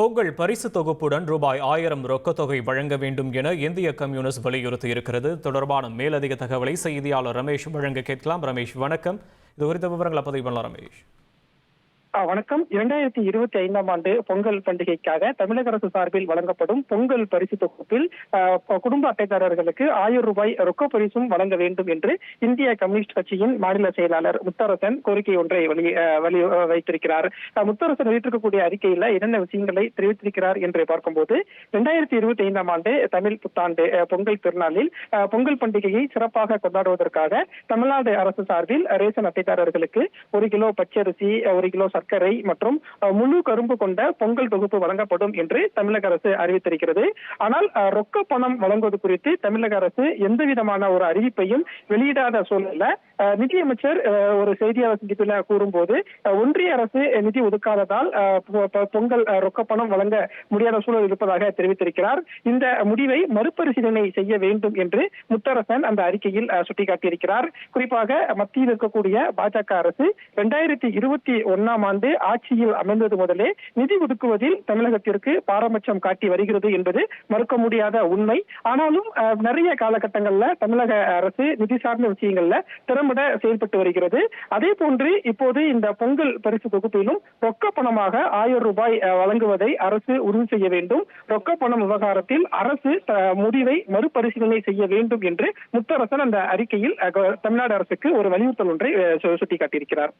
பொங்கல் பரிசு தொகுப்புடன் ரூபாய் ஆயிரம் ரொக்கத் தொகை வழங்க வேண்டும் என இந்திய கம்யூனிஸ்ட் வலியுறுத்தி இருக்கிறது. தொடர்பான மேலதிக தகவலை செய்தியாளர் ரமேஷ் வழங்க கேட்கலாம். ரமேஷ் வணக்கம். இது குறித்த விவரங்களை பதிவு பண்ணலாம் ரமேஷ். வணக்கம். இரண்டாயிரத்தி இருபத்தி ஐந்தாம் ஆண்டு பொங்கல் பண்டிகைக்காக தமிழக அரசு சார்பில் வழங்கப்படும் பொங்கல் பரிசு தொகுப்பில் குடும்ப அட்டைதாரர்களுக்கு ஆயிரம் ரூபாய் ரொக்க பரிசும் வழங்க வேண்டும் என்று இந்திய கம்யூனிஸ்ட் கட்சியின் மாநில செயலாளர் முத்தரசன் கோரிக்கை ஒன்றை வலி வைத்திருக்கிறார். முத்தரசன் வெளியிட்டிருக்கக்கூடிய அறிக்கையில் என்னென்ன விஷயங்களை தெரிவித்திருக்கிறார் என்று பார்க்கும்போது இரண்டாயிரத்தி இருபத்தி ஐந்தாம் ஆண்டு தமிழ் புத்தாண்டு பொங்கல் திருநாளில் பொங்கல் பண்டிகையை சிறப்பாக கொண்டாடுவதற்காக தமிழ்நாடு அரசு சார்பில் ரேஷன் அட்டைதாரர்களுக்கு ஒரு கிலோ பச்சரிசி ஒரு கிலோ சர்க்கரை மற்றும் முழு கரும்பு கொண்ட பொங்கல் தொகுப்பு வழங்கப்படும் என்று தமிழக அரசு அறிவித்திருக்கிறது. ஆனால் ரொக்க பணம் வழங்குவது குறித்து தமிழக அரசு எந்த விதமான ஒரு அறிவிப்பையும் வெளியிடாத சூழல்ல நிதியமைச்சர் அஹ், ஒரு செய்தியாளர் சந்திப்பில் கூறும்போது ஒன்றிய அரசு நிதி ஒதுக்காததால் பொங்கல் ரொக்க பணம் வழங்க முடியாத சூழல் இருப்பதாக தெரிவித்திருக்கிறார். இந்த முடிவை மறுபரிசீலனை செய்ய வேண்டும் என்று முத்தரசன் அந்த அறிக்கையில் சுட்டிக்காட்டியிருக்கிறார். குறிப்பாக மத்தியில் இருக்கக்கூடிய பாஜக அரசு இரண்டாயிரத்தி இருபத்தி ஒன்னாம் ஆண்டு ஆட்சியில் அமைந்தது முதலே நிதி ஒதுக்குவதில் தமிழகத்திற்கு பாரபட்சம் காட்டி வருகிறது என்பது மறுக்க முடியாத உண்மை. ஆனாலும் நிறைய காலகட்டங்களில் தமிழக அரசு நிதி சார்ந்த விஷயங்கள்ல திறம்பட செயல்பட்டு வருகிறது. அதே போன்று இப்போது இந்த பொங்கல் பரிசு தொகுப்பிலும் ரொக்க பணமாக ஆயிரம் ரூபாய் வழங்குவதை அரசு உறுதி செய்ய வேண்டும். ரொக்க பணம் விவகாரத்தில் அரசு முடிவை மறுபரிசீலனை செய்ய வேண்டும் என்று முத்தரசன் அந்த அறிக்கையில் தமிழ்நாடு அரசுக்கு ஒரு வலியுறுத்தல் ஒன்றை சுட்டிக்காட்டியிருக்கிறார்.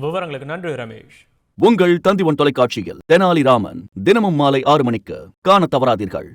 விவரங்களுக்கு நன்றி ரமேஷ். உங்கள் தந்திவன் தொலைக்காட்சியில் தெனாலிராமன் தினமும் மாலை ஆறு மணிக்கு காணத் தவறாதீர்கள்.